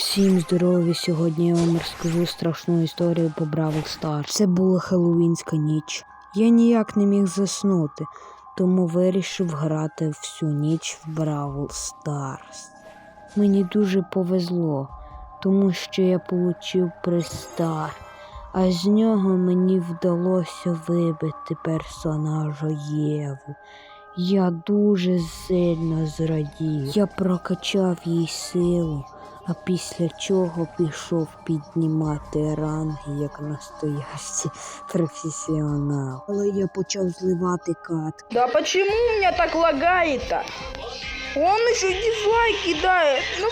Всім здорові! Сьогодні я вам розкажу страшну історію по Бравл Старс. Це була Хеллоуінська ніч. Я ніяк не міг заснути, тому вирішив грати всю ніч в Бравл Старс. Мені дуже повезло, тому що я получив пристар, а з нього мені вдалося вибити персонажа Єву. Я дуже сильно зрадів. Я прокачав їй силу, а після чого пішов піднімати ранги як настоящий професіонал. Але я почав зливати кат. Да почему у меня так лагает-то? Он еще и дизлайк кидает. Ну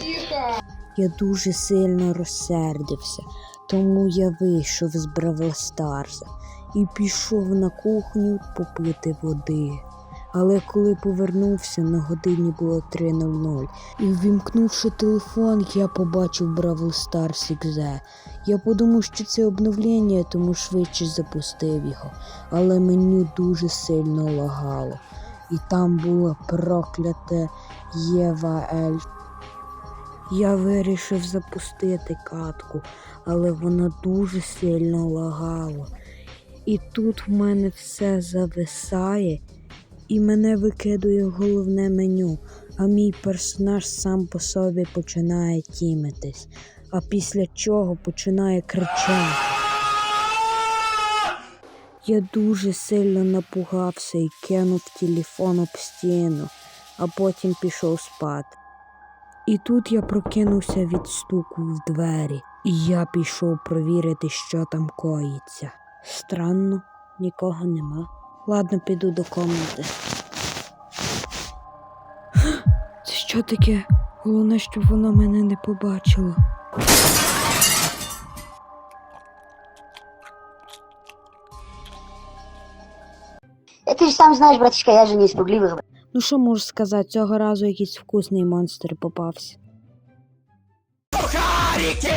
Тихо. Я дуже сильно розсердився, тому я вийшов з Бравл Старса і пішов на кухню попити води. Але коли повернувся, на годині було 3.00, і ввімкнувши телефон, я побачив Бравл Старс XZ. Я подумав, що це обновлення, тому швидше запустив його, але меню дуже сильно лагало. І там було прокляте Єва Ель я вирішив запустити катку, але вона дуже сильно лагала. І тут в мене все зависає, і мене викидує головне меню, а мій персонаж сам по собі починає тімитись, а після чого починає кричати. Я дуже сильно напугався і кинув телефон об стіну, а потім пішов спати. І тут я прокинувся від стуку в двері, і я пішов провірити, що там коїться. Странно, нікого нема. Ладно, піду до комнати. Це що таке? Головне, щоб вона мене не побачила. Да ты же сам знаешь, братишка, я же не из пугливых. Ну що можу сказати, цього разу якийсь вкусний монстр попався. Сухарики!